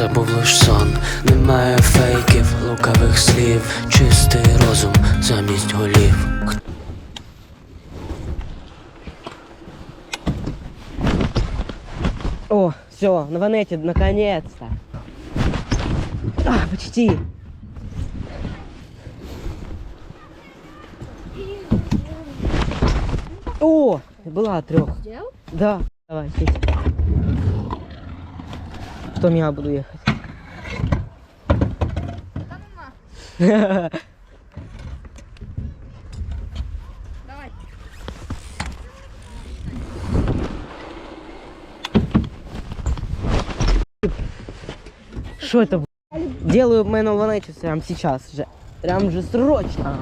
це був лиш сон. Немає фейків, лукавих слів, чистий розум замість голів. О, все, на ванете, наконец-то. А, почти. О, была трех. Сделал? Да. Давай, сядь. Потом я буду ехать. Что это? Делаю Мэн прямо сейчас же. Прям же срочно.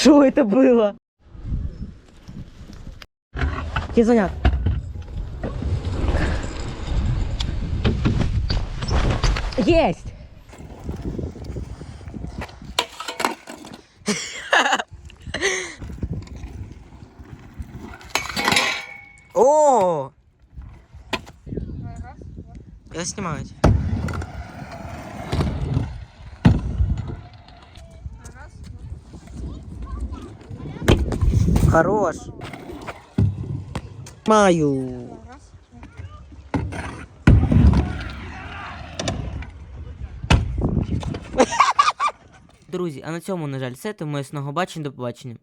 Что это было? Тебе звонят. Есть! О! Я снимаю. Хорош. Маю. Друзі, а на цьому, на жаль, все. Тому ясного бачення, до побачення.